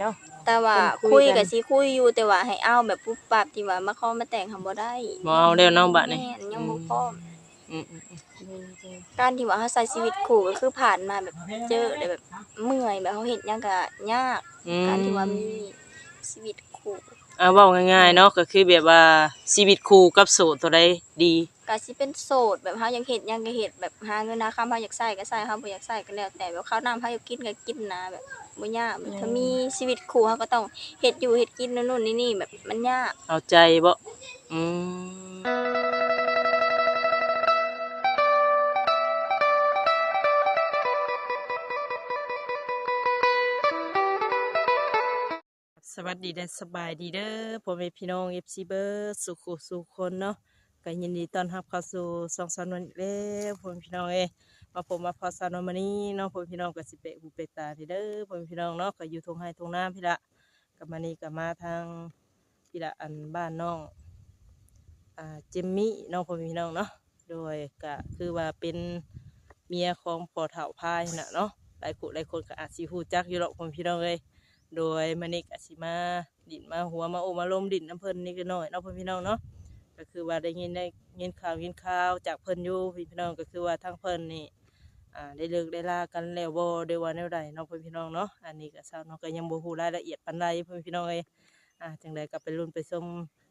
เนาะ แต่ว่าคุคุยยกัน กับสิคุยอยู่แต่ว่าให้เอาแบบปุ๊บปั๊บที่ว่ามาขอมาแต่งทำบ่ได้บ่เอาแล้วเนาะบัดนี้แม่นยังบ่พร้อมอืมการที่ว่าเฮาใช้ชีวิตคู่ก็คือผ่านมาแบบเจอได้แบบเมื่อยแบบเฮาเฮ็ดหยังก็ยาก อืมการที่ว่ามีชีวิตคู่อ่าเว้าง่ายๆเนาะก็คือแบบว่าชีวิตคู่กับโสดตัวใดดี ก็สิเป็นโสดแบบเฮายังเฮ็ดหยังก็เฮ็ดแบบหาเงินหาคำเฮาอยากใช้ก็ใช้เฮาบ่อยากใช้ก็แล้วแต่แบบข้าวน้ำเฮาอยากกินก็กินนะแบบ บ่ยากแบบถ้ามีชีวิตคู่เฮาก็ต้องเฮ็ดอยู่เฮ็ดกินนั่นนู่นนี่นี่แบบมันยากเอาใจบ่อืมสวัสดีและสบายดีเด้อพ่อแม่พี่น้อง FC เบอร์สุขุสุขคนเนาะก็ยินดีต้อนรับเข้าสู่สองสามวันอีกแล้วพ่อแม่พี่น้องเอ้ มาผมมาพอสานวันนี้เนาะพ่อแม่พี่น้องก็สิเปะหูเปะตาพี่เด้อพ่อแม่พี่น้องเนาะก็อยู่ทงไห้ทงน้ำพี่ละกับมานี่ก็มาทางพี่ละอันบ้านน้องอ่าเจมมี่น้องพ่อพี่น้องเนาะโดยก็คือว่าเป็นเมียของพ่อเฒ่าพายน่ะเนาะหลายคนหลายคนก็อาจสิฮู้จักอยู่หรอกพ่อพี่น้องเอ้ยโดยมานี่ก็สิมาดินมาหัวมาโอมาลมดินน้ำเพิ่นนี่ก็น้อยเนาะพ่อพี่น้องเนาะก็คือว่าได้ยินได้ยินข่าวยินข่าวจากเพิ่นอยู่พี่น้องก็คือว่าทางเพิ่นนี่ อ่าได้เลิกได้ลากันแล้วบ่ได้ว่าแนวใดเนาะพ่อแม่พี่น้องเนาะอันนี้ก็สาวน้องก็ยังบ่ฮู้รายละเอียดปานใดพ่อแม่พี่น้องเอ้ยอ่าจังใดก็ไปลุ้นไปชม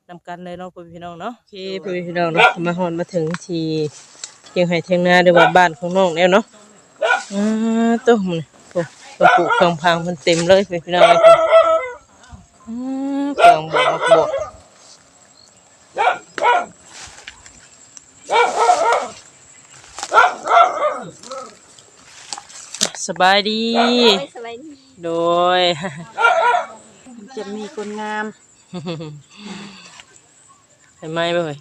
นำกันเลยเนาะพ่อพี่น้องเนาะโอเคพ่อพี่น้องเนาะมาฮอนมาถึงที่เทียงไห้เทียงนาหรือว่าบ้านของน้องแล้วเนาะอ่าตัวมันโอ้ตัวปลูกเครื่องพังมันเต็มเลยพ่อพี่น้องเลยพ่ออ่าเครื่องบวกบวก สบายดีโอ้ยสบายดี โดยจะมีคนงามเห็นไหมเบ่ย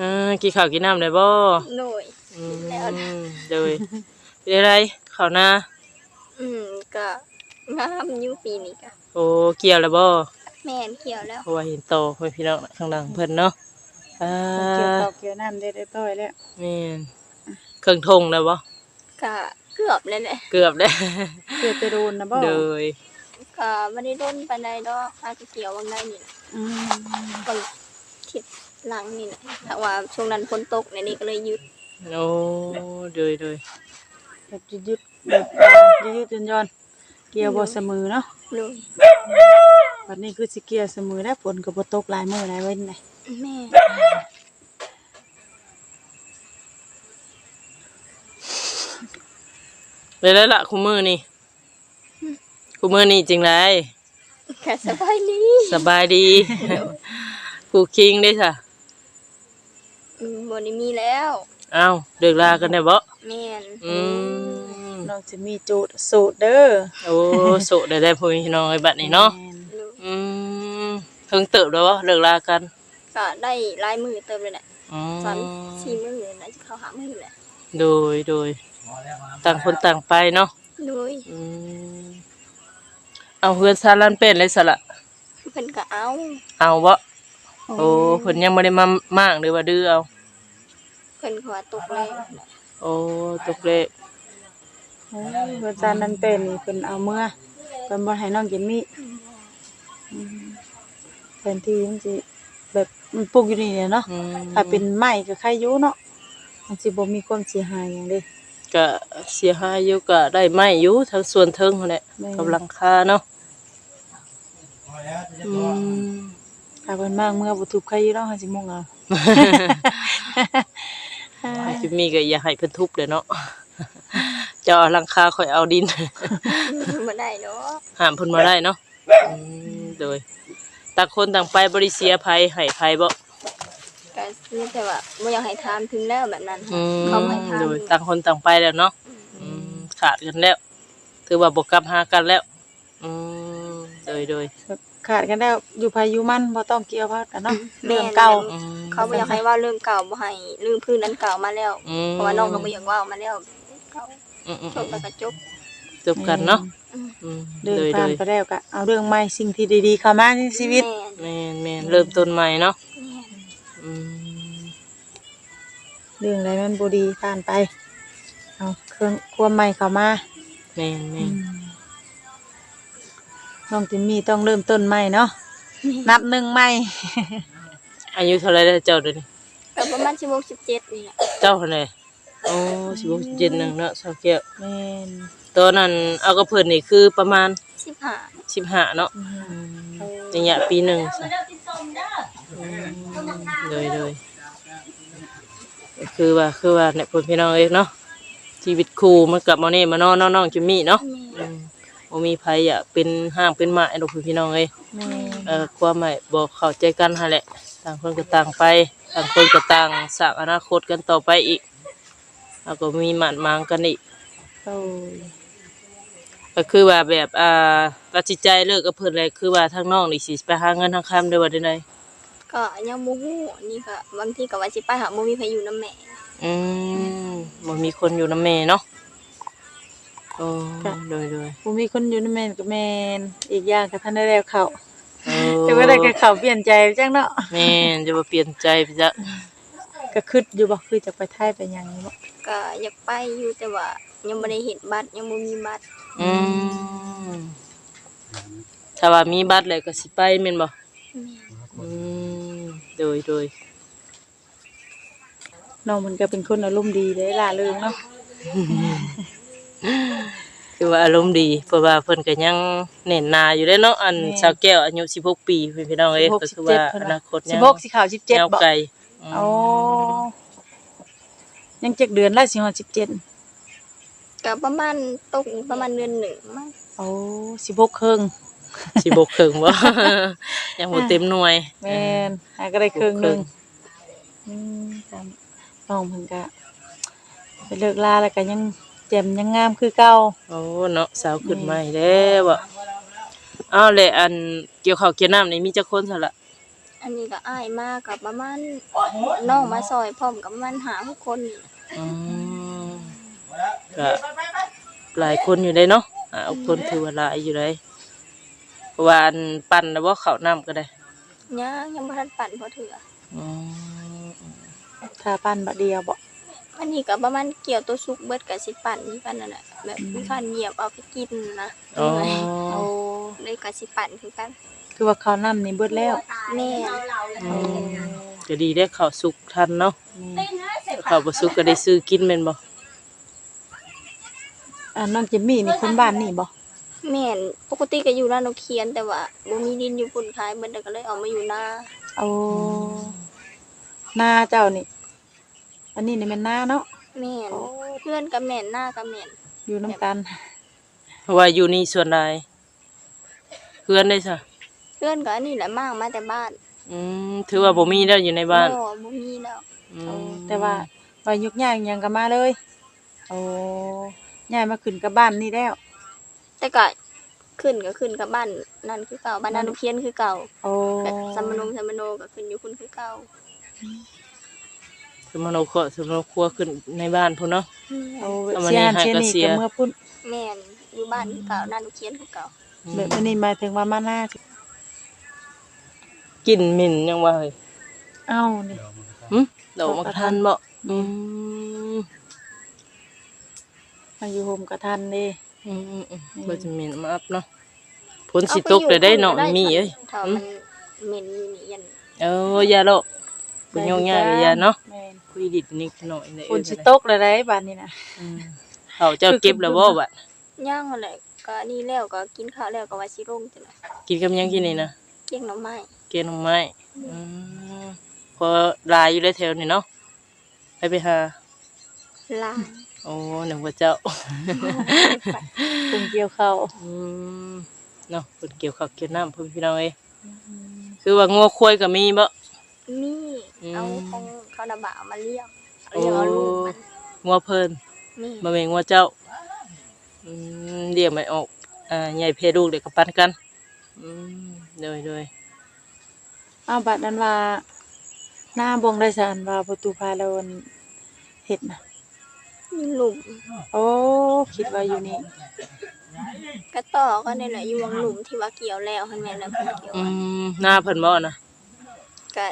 อ่ากินข้าวกินน้ำได้บ่โดยอืมโดยเป็นอะไรข้าวหน้าอืมก็งามอยู่ปีนี้ก็โอ้เกี่ยวแล้วบ่แม่นเขียวแล้วเพราะว่าเห็นโตไว้พี่น้องข้างหลังเพิ่นเนาะ อ่าเกี่ยวข้าวเกี่ยวน้ำได้เรียบร้อยแล้วแม่นเครื่องทงแล้วบ่ก็เกือบแล้วแหละเกือบแล้วเกี่ยวไปโดนนะบ่โดยก็บ่ได้โดนปานใดดอกอาจจะเกี่ยวบางได้นี่แหละอืมก็ทิศหลังนี่แหละถ้าว่าช่วงนั้นฝนตกในนี้ก็เลยหยุดโอ้โดยโดยแบบยืดๆแบบยืดๆย่อนๆเกี่ยวบ่เสมอเนาะเลยวันนี้คือสิเกี่ยวเสมอแล้วฝนก็บ่ตกหลายมื้อหลายเว้นเลย แม่เลยแล้วล่ะคุมือนี่คุมือนี่จริงไรก็สบายดีสบายดีผูกคิงได้ค่ะอืมบ่ได้มีแล้วอ้าวเลิกลากันได้บ่แม่นอืมน้องจะมีจูดสูตรเด้อโอ้โสดได้ได้พูพี่น้องไอ้บัดนี้เนาะแม่นเลยอืมเพิ่งเติบแล้วบ่เลิกลากัน ก็ได้หลายมือเติมเลยแหละอืมสามสี่มือน่าจะเข้าหามือแหละโดยโดยต่างคนต่างไปเนาะโดยอืมเอาเพื่อนซาลันเป็นเลยสละเพิ่นก็เอาเอาบ่โอ้เพิ่นยังบ่ได้มามากหรือว่าดื้อเอา เพิ่นก็ว่าตกเลยโอ้ตกเลขโอ้ยเพิ่นจานนั้นเป็นนี่เพิ่นเอาเมื่อเพิ่นบ่ให้น้องกินมีอืมแทนที่มันสิ แบบมันปลูกอยู่นี่แหละเนาะอืมถ้าเป็นไม้ก็ใครอยู่เนาะมันสิบ่มีความเสียหายหยังเด้ ก็เสียหายอยู่ก็ได้ไม้อยู่ทั้งส่วนเทิงนั่นแหละแม่ กับหลังคาเนาะอืมถ้าเพิ่นมากเมื่อบ่ทุบใครอยู่เนาะเฮาสิมุ่งเอาจะมีก็อย่าให้เพิ่นทุบเด้อเนาะเจะเอาหลังคาข่อยเอาดินบ่ได้เนาะห้ามเพิ่นมาได้เนาะอืมโดย ต่างคนต่างไปบริเสียภัยให้ภัยบ่ก็มีแต่ว่าบ่อยากให้ถามถึงแล้วแบบนั้นอืมเขาให้ถามโดยต่างคนต่างไปแล้วเนาะอืมขาดกันแล้วถือว่าบ่กลับหากันแล้ว อืมโดยโดยแบบขาดกันแล้วอยู่ภายอยู่มันบ่ต้องเกี่ยวพักกันเนาะเรื่องเก่าอืมเขาบ่อยากให้เว่าเรื่องเก่าบ่ให้ลืมพื้นนั้นเก่ามาแล้ว อืมเพราะว่าน้องก็บ่อยากเว่ามาแล้วเก่าอืมอืมจบแล้วก็จบ จบกันเนาะอืมเรื่องโดยผ่าโดนยไปแล้วก็เอาเรื่องใหม่สิ่งที่ดีๆเข้ามาในชีวิต แม่นแม่นแม่นเริ่มต้นใหม่เนาะแม่นอืมเรื่องอะไรมันบ่ดีผ่านไป เอเอาเครื่องครัวใหม่เข้ามาแม่นแม่นน้องจิมมี่ต้องเริ่มต้นใหม่เนาะนับหนึ่งใหม่ อายุเท่าไหรแล้วเจ้าเดี๋ยวนี้ก็ประมาณ16 17นี่แหละเจ้าเท่าไหร่โอ้สิบหกสิบเจ็ดหนึ่งเนาะสาวแก้ว แม่น ตอนนั้นเอากับเพิ่นนี่คือประมาณ15สิบห้าเนาะระยะปีหนึ่งซะอืมเลยเลยก็คือว่าคือว่าเนี่ยเพิ่นพี่น้องเอ้ยเนาะชีวิตครูมันกลับมาเนี่มานอนน้องๆจิมมี่เนาะอืมบ่มีไผอยากเป็นห้างเป็นหมาไอ้ดอกเพิ่นพี่น้องเอ้ยแม่นเอ่อความหมายบอกเข้าใจกันหั่นแหละต่างคนก็ต่างไปต่างคนก็ต่างสร้างอนาคตกันต่อไปอีกแล้วก็มีหมันมางกันอีกโอ้ย ก็คือว่าแบบอ่าตัดสินใจเลิกกับเพิ่นเลยคือว่าทางน้องนี่สิไปหาเงินทางคำได้ว่าได้ไดก็ยังบ่ฮู้นี่ก็บางทีก็ว่าสิไปหาบ่มีไผอยู่นำแม่อืมบ่มีคนอยู่นำแม่เนาะโอ้โดยโดยบ่มีคนอยู่ในแม่นก็แม่นอีกอย่างก็ทันได้แล้วเขาโอ้แต่ว่าได้ก็เขาเปลี่ยนใจจังเนาะแม่นจะบ่เปลี่ยนใจไปจ้ะ ก็คิดอยู่บ่คือจะไปไทยไปหยังนี่บ่ก็อยากไปอยู่แต่ว่า ยังบ่ได้เห็นบัตรยังบ่มีบัตรอืมถ้าว่ามีบัตรเลยก็สิไปแม่นบ่แม่อืมโดยโดยน้องมันก็เป็นคนอารมณ์ดีได้ล่าเริงเนาะคือว่าอารมณ์ดีเพราะว่าเพิ่นก็ยังเน้นหนาอยู่เด้เนาะอันสาวแก้วอายุ16ปีเพิ่นพี่น้องเอ้ยก็คือว่าอนาคตยัง16สิเข้า17ยาวบ่ไกล โอ้ยังจักเดือนแล้วสิฮอด17ก็ประมาณตกประมาณเดือนหนึ่งมั้งโอ้16ครึ่งสิบกครึ่งบ่ ยังบ่เต็มหน่วย แม่นหาก็ได้ครึ่งหนึงครึ่งอืมตามน้องเพิ่นก็ไปเลิกลาแล้วก็ยังแจ่มยังงามคือเก่า โอ้เนาะสาวขึ้นใหม่แล้วบ่อ้าวแล้วอันเกี่ยวข้าวเกี่ยวน้ำนี่มีจักคนซะละ อันนี้ก็อ้ายมากกับประมาณน้องมาซอยพร้อมกับประมาณหาทุกคนนี่อืมก็หลายคนอยู่ได้เนาะอ่าคนถือว่าหลายอยู่ได้เพราะว่าอันปั่นแล้วบ่ข้าวน้ำก็ได้ยังยังบ่ทันปั่นพอเถื่ออืมถ้าปั้นบัดเดียวบ่อันนี้ก็ประมาณเกี่ยวตัวสุกเบิดกับสิปั่นนี่กันนั่นแหละแบบมีคันเหยียบเอาไปกินนะอ๋อ โอ้ เลยกับสิปั่นคือกัน คือว่าข้าวน้ำนี่เบิดแล้วแม่อืมก็ดีได้ข้าวสุกทันเนาะข้าวบ่สุกก็ได้ซื้อกินแม่นบ่อ่าน้องจิมมี่นี่คนบ้านนี่บ่แม่นปกติก็อยู่ร้านนกเคียนแต่ว่าบ่มีดินอยู่ปุ่นขายเบิดแล้วก็เลยเอามาอยู่นาโอ้หน้าเจ้านี่ อันนี้นี่แม่นหน้าเนาะแม่นเพื่อนก็แม่นหน้าก็แม่นอยู่นํกันเพราะว่าอยู่นี่ส่วนใดเพื่อนได้ซะเพื่อนก็อันนี้แหละมากมาแต่บ้านอืมถือว่าบ่มีแล้วอยู่ในบ้านบ่บ่มีแล้วอืโอ้มแต่ว่าว่ายุกย่างหยังก็มาเลยโอ้ย้ายมาขึ้นกับบ้านนี่แล้ว แต่ก็ขึ้นก็ขึ้นกับบ้านนั่นคือเก่าบ้านนานุเพียนคือเก่าโอ้แต่สมมโนสมมโนก็ขึ้นอยู่คุณคือเก่าสมโนครัวสมโนครัวขึ้นในบ้านพุ่นเนาะ โอ้เอามาเสียนี่หันให้เสียก็นี่เสีย ก็เมื่อพุ่นแม่นอยู่บ้านคือเก่านานุเพียนคือเก่า แบบอันนี้หมายถึงว่ามาหน้า กินหมิ่นยังว่าเฮ้ยเอ้านี่หึดอกมะทันบ่อืมมาอยู่โฮมกระทันเด้อืมอืมอืมบ่จะหมิ่นมาอัพเนาะฝนสิตกเลยได้เนาะมีเอ้ย ถ้ามันเหม็นอยู่นี่ยันเออยาโลกบ่ยุ่งยากเลยยาเนาะแม่นคุยดิดนิดหน่อยได้ฝนสิตกแล้วได้บัดนี้นะอืมเขาเจ้าเก็บแล้วบ่บัดย่างอะไรก็นี่แล้วก็กินข้าวแล้วก็ว่าสิลงจังได๋กินกับหยังกินนี่นะเกี่ยงหน่อไม้ เกนหน่อไม้อืมพอลายอยู่ได้แถวนี่เนาะให้ไปหา ลางโอ้หนึ่งว่าเจ้าปรุงเกี่ยวข้าวอืมเนาะเพิ่นเกี่ยวข้าวเกี่ยวน้ำเพิ่นพี่น้องเอ้ยคือว่างัวควายก็มีบ่ มีอืม เอาของเขาระบามาเลี้ยงเลี้ยงเอาลูกมันงัวเพิ่นมีบ่แม่นงัวเจ้าอืมเลี้ยงไม่ออกอ่าใหญ่เพลูกเด็กก็ปันกันอืมโดยโดย อ้าวบัดนั้นว่าหน้าบงได้สานว่าประตูพาเราเฮ็ดน่ะมีหลุมโอ้คิดว่าอยู่นี่กระต่อก็นี่แหละอยู่วงหลุมที่ว่าเกี่ยวแล้วหั่นแม่นแล้วเพิ่นเกี่ยวอืมหน้าเพิ่นบ่นะก็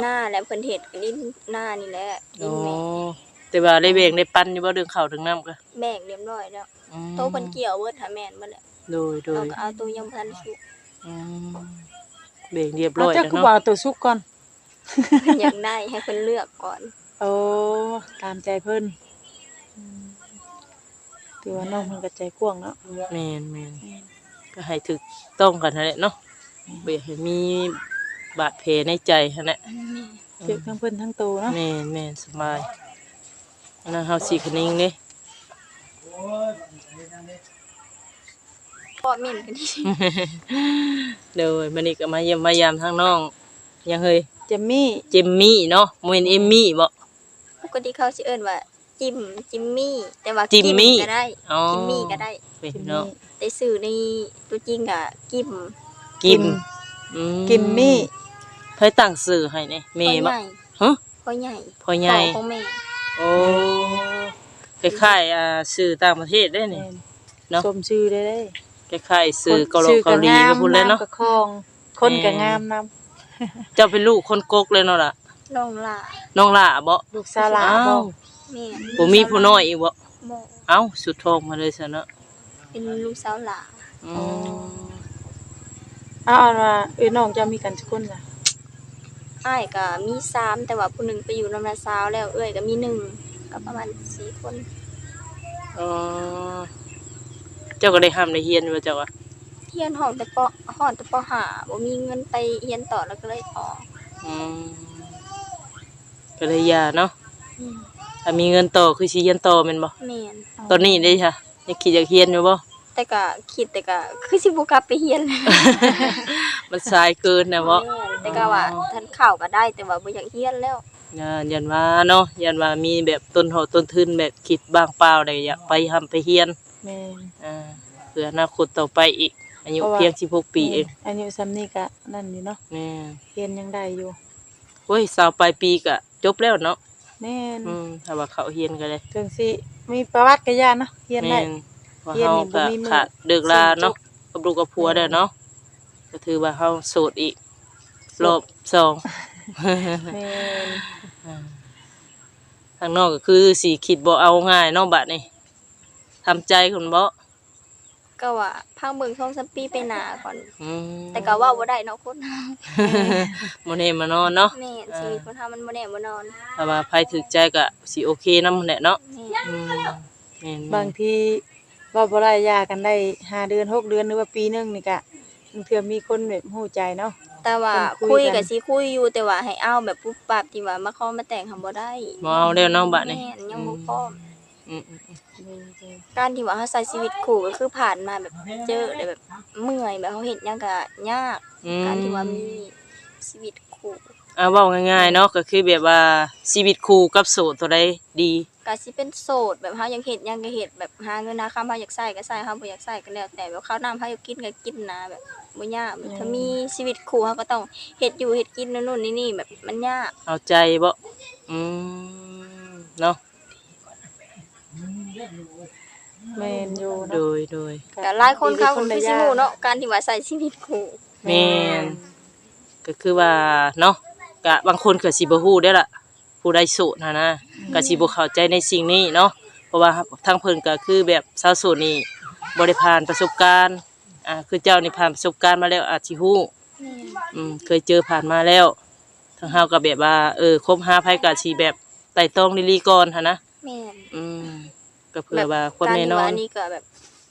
หน้าและเพิ่นเฮ็ดก็ดินหน้านี่แหละดิโอ้นแม่แต่ว่าได้เบ่งได้ปั้นอยู่บ่เรื่องข้าวถึงน้ำก็แบ่งเรียบร้อยแล้วอืมโตเพิ่นเกี่ยวเบิดหาแม่นบ่แหละโดยโดเรายก็เอาตัวยังบ่ทันสุกอืม เบ่งเรียบเอาร้อยเจ้าแล้วคือเนาะว่าเอาตัวซุกก่อนเพิ่นอยากได้ให้เพิ่นเลือกก่อน โอ้ตามใจเพิ่นอืมถือว่าน้องเพิ่นก็ใจกว้างเนาะ แม่นแม่นก็ให้ถูกต้องกันนั่นแหละเนาะบ่อยากให้มีบาดแผลในใจหั่นแหละถือทั้งเพิ่นทั้งตัวเนาะแม่นแม่นสบายอันนั้นเฮาสิคนิ่งเด้ ก็เม่นกันที่เดี๋ยวมันนี้ก็มาเยี่ยมมายามทางน้อง ยังเฮ้ยเจมมี่เจมมี่เนาะโมเนเอมมี่บ่ปกติเขาสิเอิ้นว่าจิมจิมมี่ แต่ว่าจิมมี่ก็ได้อ๋อจิมมี่ก็ได้เป็นจิมเนาะมี่แต่สื่อในตัวจริงก็กิมกิมอืกิมมี่เพิ่นตั้งชื่อให้นี่แม่พ่อบ่ใหญ่ฮะพ่อใหญ่พ่อใหญ่พ่อของแม่โอ้คล้ายๆอ่าชื่อต่างประเทศได้นี่แม่นเนาะสมชื่อได้เด้ คล้ายๆชื่อเกาหลีชื่เกาหลีก็พูดเลยเนาะำก็คลองคนก็แม่งามนํเจ้าเป็นลูกคนกกเลยเนาะล่ะน้องหล่าน้องล่ะบ่ลูกสาวหลาอ้าบ่วแม่บ่มีผู้น้อยอีกบ่โมเอ้าสุดทองมาเลยซะเนาะเป็นลูกสาวหล่าอืมเอาเอาว่าเอ้ยน้องจะมีกันสักคนล่ะอ้ายก็มีสามแต่ว่าผู้หนึ่งไปอยู่นำนาสาวแล้วเอ้ยก็มีหนึ่งก็ประมาณสี่คนอ๋อ เจ้าก็ได้ห้ามได้เฮียนอยู่ว่าเจ้าอะเฮียนห้องแต่ปห้องแต่ปห้าบ่มีเงินไปเฮียนต่อแล้วก็เลยออกอืมก็เลยยาเนาะถ้ามีเงินต่อคือสิเฮียนต่อแม่นบ่แม่นตอนนี้ได้ค่ะยังคิดอยากเฮียนอยู่บ่ แต่ก็คิดแต่ก็คือสิบ่กลับไปเฮียนมันสายเกินนะบ่แม่นแต่ก็ว่าท่านเข้าก็ได้แต่ว่าบ่อยากเฮียนแล้วอ่ายันว่าเนาะยันว่ามีแบบต้นหอต้นทุนแบบคิดบางเปล่าได้อยากไปทำไปเฮียน แม่นอ่าเพื่ออนาคตต่อไปอีก อายุเพราะว่าเพียง16ปีเองอายุซ้ำนี่ก็นั่นอยู่เนาะแม่เรียนยังได้อยู่ โอ้ยสาวปลายปีก็จบแล้วเนาะแม่นอืมถ้าว่าเขาเฮียนก็เลยถึงสิมีประวัติก็ย่านเนาะเรียนได้ แม่นว่าเฮียนเฮานี่บ่ก็มีมื้อ ขาดเลิกลาเนาะสิ้นจบกับลูกกับผัวได้วเนาะก็ถือว่าเฮาโสดอีกรอบสอง แม่น ทางนอกก็คือสีคิดบ่เอาง่ายเนอกบัดนี่ ทำใจคนบ่ก็ว่าพังเบิ่งช่องซัมปีไปหน้าก่อน อืมแต่ก็เว่าบ่ได้เนาะคนเฮาบ่แน่มานอนเนาะแม่นชีวิตคนเฮามันบ่แน่บ่นอนถ้าว่าไผถึกใจก็สิโอเคนำแหละเนาะแม่นอืมแม่นบางทีว่าบ่ได้หย่ากันได้ห้าเดือนหกเดือนหรือว่าปีหนึงนี่ก็บางเทื่อมีคนแบบฮู้ใจเนาะ แต่ว่าคนคุคุยยกัน ก็สิคุยอยู่แต่ว่าให้เอาแบบปุ๊บปั๊บที่ว่ามาขอมาแต่งทำบ่ได้บ่เอาแล้วเนาะบัดนี่แม่นยังบ่พร้อม อืมอืมการที่ว่าเฮาใช้ชีวิตคู่ก็คือผ่านมาแบบเจอได้แบบเมื่อยแบบเฮาเฮ็ดหยังก็ยาก อืมการที่ว่ามีชีวิตคู่อ่าเว้าง่ายๆเนาะก็คือแบบว่าชีวิตคู่กับโสดตัวใดดี ก็สิเป็นโสดแบบเฮายังเฮ็ดหยังก็เฮ็ดแบบหาเงินหาคำเฮาอยากใช้ก็ใช้เฮาบ่อยากใช้ก็แล้วแต่แบบข้าวน้ำเฮาอยากกินก็กินนะแบบบ่ยากถ้ามีชีวิตคู่เฮาก็ต้องเฮ็ดอยู่เฮ็ดกินนู่นนู่นนี่นี่แบบมันยากเอาใจบ่อืมเนาะ แม่นอยู่โดเนาะยโดยก็หลายคนเขาก็มีคือละสิย่งฮู้เนาะการที่ว่าใช้ชีวิตคู่แม่น ก็คือว่าเนาะก็บางคนก็สิบ่ฮู้ได้อล่ะ ผู้ใดโสดนะนะก็สิบ่เข้าใจในสิ่งนี้เนาะเพราะว่าทางเพิ่นก็คือแบบชาวโสดนี่บ่ได้ผ่านประสบการณ์อ่าคือเจ้านี่ผ่านประสบการณ์มาแล้วอาจสิฮู้อืมเคยเจอผ่านมาแล้วทางเฮาก็แบบว่าเออคบหาไผก็สิแบบไต่ตองลีๆก่อนหั่นนะแม่นอืม ก็เพื่อว่าความการแน่ที่นอว่านอันนี้ก็แบบ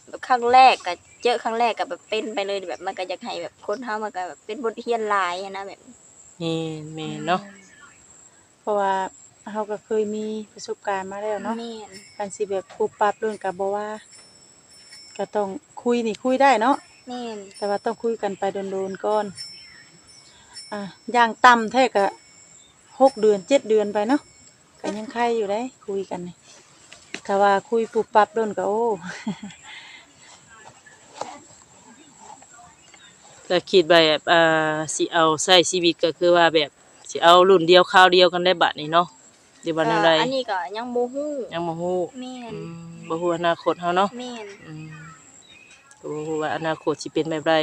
แบบครั้งแรกก็เจอครั้งแรกก็แบบเป็นไปเลยแบบมันก็อยากให้แบบคนเฮามันก็แบบเป็นบทเรียนหลายอะนะแบบนี่แม่นเนาะเพราะว่าเฮาก็เคยมีประสบการณ์มาแล้วเนาะแม่นการสิแบบปุบปับเรื่องก็บ่ว่า ก็ต้องคุยนี่คุยได้เนาะแม่นแต่ว่าต้องคุยกันไปโดนๆก่อนอะอย่างต่ำแท้ก็หกเดือนเจ็ดเดือนไปเนาะก็ยังใครอยู่ได้คุยกันนี่ ถ้าว่าคุยปุบปับโดนก็โอ้ก็คิดแบบอ่าสิเอาใช้ชีวิตก็คือว่าแบบสิเอารุ่นเดียวคราวเดียวกันได้บัดนี้เนาะหรือว่าแนวใดอันนี้ก็ยังบ่ฮู้ยังบ่ฮู้แม่นอืมบ่ฮู้อนาคตเฮาเนาะแม่นอืมก็บ่ฮู้ว่าอนาคตสิเป็นแบบใด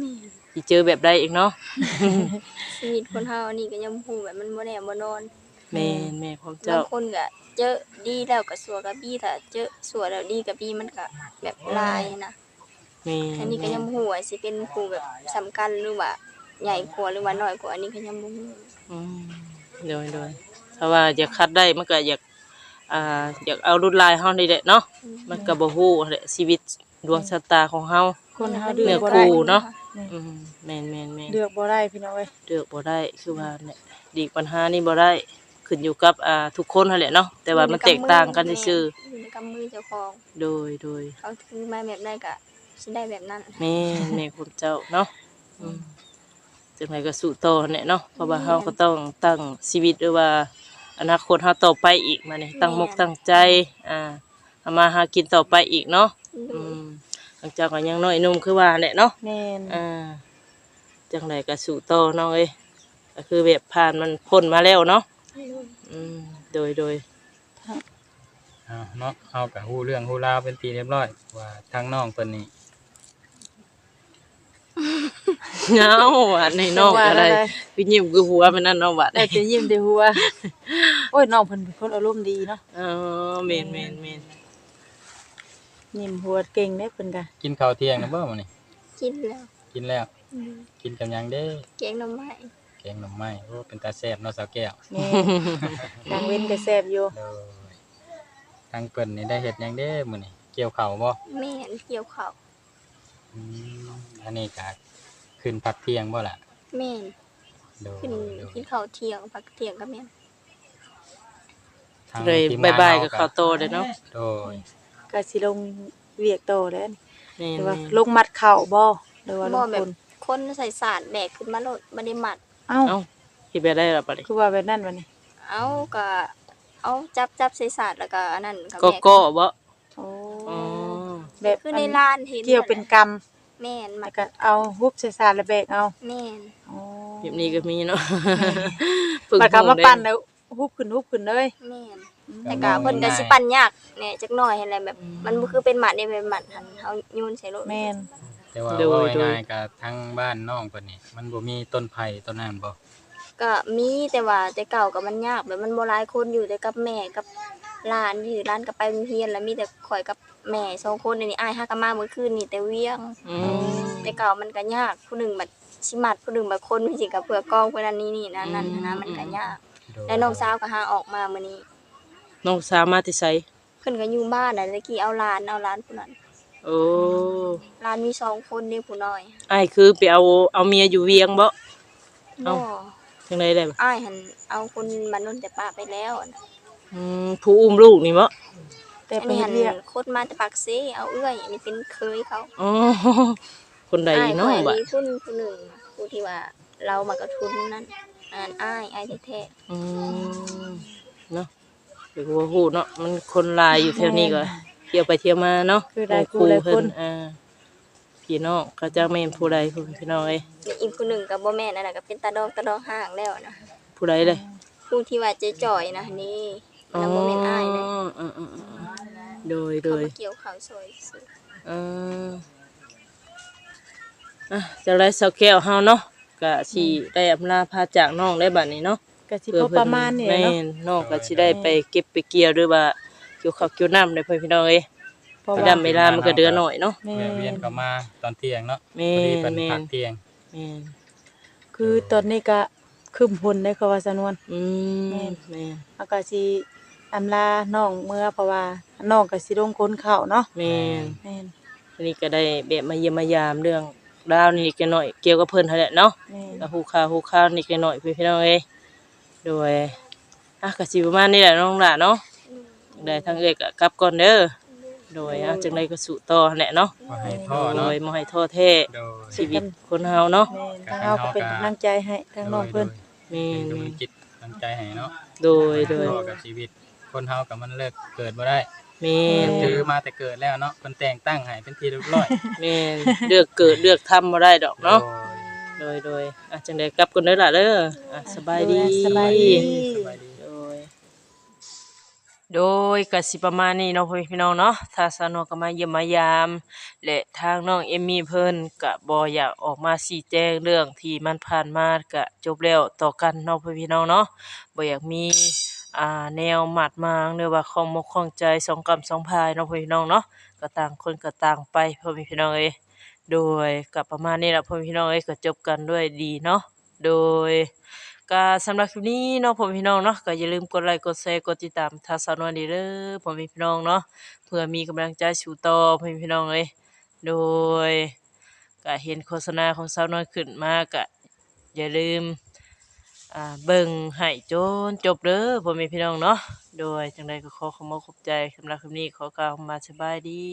แม่นสิเจอแบบใดอีกเนาะชีวิตคนเฮาอันนี้ก็ยังบ่ฮู้แบบมันบ่แน่บ่นอนแม่นแม่ของบาเจ้างคนก็ เจอดีแล้วก็สัวกับบี้ถ้าเจอสัวแล้วดีกับบี้มันก็แบบลายนะแม่อันนี้ก็ยังบ่ฮู้ว่าสิเป็นผู้แบบสำคัญหรือว่าใหญ่กว่าหรือว่าน้อยกว่าอันนี้ก็ยังบ่ฮู้อืมโดยโดยถ้าว่าอยากคัดได้มันก็อยากอ่าอยากเอารุ่นลายเฮานี่แหละเนาะมันก็บ่ฮู้แหละชีวิตดวงชะตาของเฮา คนเฮาเลืเลืออกกบ่คู่ได้ เนาะแม่นอืมแม่นแม่นแม่นเลือกบ่ได้พี่น้องเอ้ยเลือกบ่ได้คือว่าเนี่ยดีกปัญหานี่บ่ได้ ขึ้นอยู่กับอ่าทุกคนนั่นแหละเนาะแต่ว่ามันแตกต่างกันซื่ออยู่ในกำมือเจ้าของๆโดยโดยเขาถือมาแบบใดก็สิได้แบบนั้นแม่นแม่คุณเจ้าเนาะอืมจังไดก็สู้ต่อเนี่ยเนาะเพราะว่าเฮาก็ต้องตั้งชีวิตหรือว่า อนาคตเฮาต่อไปอีกมานี่ตั้งมกตั้งใจอ่าเอามาหากินต่อไปอีกเนาะอืมหลังจากก็ยังน้อยหนุ่มคือว่าแหละเนาะ แม่นอ่าจังไดก็สู้ต่อน้องเอ้ยก็คือแบบผ่านมันพ้นมาแล้วเนาะ อืมโดยโดยเอาเนาะเฮาก็ฮู้เรื่องฮู้ราวเป็นทีเรียบร้อย ว่าทางน้องเพิ่นนี่เงาอันนี้น้องอะไรพี่ยิ้มคือหัวมันนั่นเน้องบัดได้แต่ยิ้มแต่หัวโอ้ยน้องเพิ่นเป็นคนอารมณ์ดีเนาะอ๋อแม่นแม่นแม่นยิ้มหัวเก่งเด้เพิ่นก็กินข้าวเที่ยงนะบ่มื้อนี้กินแล้ว กินแล้วอืมกินกับหยังเด้แกงหน่อไม้แกงหน่อไม้โอ้เป็นตาแซ่บเนาะสาวแก้วแม่กลางเว้นก็แซ่บอยู่โดยทางเพิ่นนี่ได้เฮ็ดหยังเด้มื้อนี้เกี่ยวข้าวบ่แม่นเกี่ยวข้าวอืมอันนี้ก็ขึ้นพักเที่ยงบ่ล่ะแม่นโดยขึ้นโดยกินข้าวเที่ยงพักเที่ยงก็แม่นทางเลยทีมบายงนบายเฮกับข้าวโตเลยเนาะโดยก็สิลงเวียกโตแล้วนี่แม่นหรือว่าแม่นลงมัดเข่าบ่หรือว่าลบ่งแบคบนคนใส่สารแบกขึ้นมาโลดบ่ได้หมัด เอ้าเอ้าที่ไปได้ละบัดนี้คือว่าแบบนั้นวะนี่เอาก็เอาจับจับใส่สารแล้วก็อันนั้นก็ก็แบกก็บ่โอ้อ๋อแบบคือในร้านเห็นเกี่ยวเป็นกรรมแม่นหมัแล้ดวก็เอาฮุบใส่สารแล้วแบกเอาแม่นอ๋อแบบนี้ก็มีเนาะแล้วก็มาเด้ปั่นแล้วฮุบขึ้นฮุบขึ้นเลยแม่นอืมแต่ก็เพิ่นก็สิปั่นยากแหน่จักหน่อยให้แหละแบบ มันบ่คือเป็นหมัดได้เป็นหมัดหันเฮาโยนใส่รถแม่น แต่ว่าโดย ว่าโดยง่ายๆก็ทางบ้านน้องเพิ่นนี่มันบ่มีต้นไผ่ต้นนั้นบ่ก็มีแต่ว่าแต่เก่าก็มันยากแบบมันบ่หลายคนอยู่แต่กับแม่กับหลานอยู่ร้านก็ไปโรงเรียนแล้วมีแต่ข่อยกับแม่สองคนอันนี้อ้ายฮักก็มาเมื่อคืนนี่แต่เวียง อืมแต่เก่ามันก็ยากผู้หนึ่งแบบสิมัดผู้หนึ่งแบบคนจริงๆกับเพื่อกล้องเพื่อนอันนี้นี่นั่นนั่นนะมันก็ยาก โดยแล้วน้องสาวก็หาออกมามื้อนี้ น้องสาวมาที่ไสเพิ่นก็อยู่บ้านน่ะตะกี้เอาหลานเอาหลานผู้นั้น โอ้หลานมีสองคนนี่ผู้น้อยอ้ายคือไปเอาเอาเมียอยู่เวียงบ่เอ้าบ่จังไดได้บ่อ้ายหันเอาคนมานนแต่ป้าไปแล้วอะนะอืมผู้อุ้มลูกนี่บ่แต่อันไปนี้เฮ็หัดนเวียกคนมาแต่ปากเซเอาเอื้อยอันนี้เป็นเคยเขาอ๋อคนใดอ้ายเนาะข่อยบัดมีผู้ผู้หนึ่งผู้ที่ว่าเรามากระทุนนั่นอ่านอ้ายอ้ายแท้อืมเนาะเดี๋ยวว่าฮู้เนาะมันคนหลายอยู่แถวนี้ก็เที่ยวไปเที่ยวมาเนาะคือได้คู่ได้เพิ่คนอ่าพี่น้องเขาจะแม่นผู้ใดผู้พี่น้องเอ้ยๆมีอีกผู้หนึ่งก็บ่แม่นนั่นน่ะก็เป็นตาดอกตาดอกห่างแล้วนะผู้ใดเลยผู้ที่ว่าเจ๊จ่อยนะนี่แล้วบ่แม่นอ้ายเลยอ๋ออ๋ออ๋ออ๋อโดยโดเขายมาเกี่ยวข้าวซอยซื้อเอ่ออะจะได้สักแก้วเฮาเนาะก็สิได้อำลาพาจากน้องได้บัดนี้เนาะก็สิพอประมาณนี่แหละแม่เนาะนน้องก็สิได้ไปเก็บไปเกี่ยวหรือว่าเกี่ยวข้าวเกี่ยวน้ำได้เพิ่นพี่น้องเอ้ยเพราะไปว่าดำเวลามันก็เดือหน่อยเนาะ แม่แม่เวียนก็มาตอนเที่ยงเนาะแม่พอดีเป็นแม่พักเที่ยงแม่นคือตอนนี้ก็คึมพลได้เขาว่าสนวนอืแม่มนแม่นแล้วก็สิอำลาน้องเมื่อเพราะว่าน้องก็สิลงคนเข้าเนาะแม่นแม่นอันนี้ก็ได้แบบมาเยี่ยมมายามเรื่องราวนี่กันหน่อยเกี่ยวกับเพิ่นนั่นแหละเนาะ แม่นก็ฮู้ข่าวฮู้ข่าวนี่กันหน่อยพี่พี่น้องเอ้ยโดยอะก็สิประมาณนี้แหละน้องหล่ะเนาะ ได้ทางเอ้ยก็กลับก่อนเด้อโดยอะจังไดก็สู้ต่อแหละเนาะว่าให้ท่อโดเนาะยบ่ให้ท้อแท้โดยชีวิตคนเฮาเนาะแม่นทางเราก็เป็นกำลังใจให้ทางน้องเพิ่นแม่เป็นนกำลังจิตกำลังใจให้เนาะโดยโดยท่อกับชีวิต คนเฮากับมันเลิกเกิดบ่ได้แม่นถือมาแต่เกิดแล้วเนาะเพิ่นแต่งตั้งให้เป็นที่เรียบร้อยแม่นเลือกเกิดเลือกทำบ่ได้ดอกเนาะ โดยโดยโดยอะจังไดกลับก่อนเด้อล่ะเด้ออะสบายดี สบายดี สบายดี โดยกสิประมาณนี้เนาะพ่อแม่พี่น้องเนาะถ้าสาวนก็มาเยี่ยมมายาม และทางน้องเอมมี่เพิ่นก็บ่อยากออกมาชี้แจงเรื่องที่มันผ่านมาก็จบแล้วต่อกันเนาะพ่อแม่พี่น้องเนาะบ่อยากมีอ่าแนวหมัดมางหรือว่าของมกของใจสองกำสองพายเนาะพ่อพี่น้องเนาะก็ต่างคนก็ต่างไปพ่อแม่พี่น้องเอ้ยโดยก็ประมาณนี้แหละพ่อแม่พี่น้องเอ้ยก็จบกันด้วยดีเนาะโดย ก็สำหรับคลิปนี้เนาะพ่อแม่พี่น้องเนาะก็อย่าลืมกดไลค์กดแชร์กดติดตามทาสาวนวลดีเด้อพ่อแม่พี่น้องเนาะเพื่อมีกำลังใจสู่ต่อพี่พี่น้องเอ้ยโดยก็เห็นโฆษณาของสาวนวลขึ้นมาก็อย่าลืมอ่าเบิ่งให้จนจบเด้อพ่อแม่พี่น้องเนาะโดยจังใดก็ขอขอบคุณขอบใจสำหรับคลิปนี้ขอกล่าวคำว่าสบายดี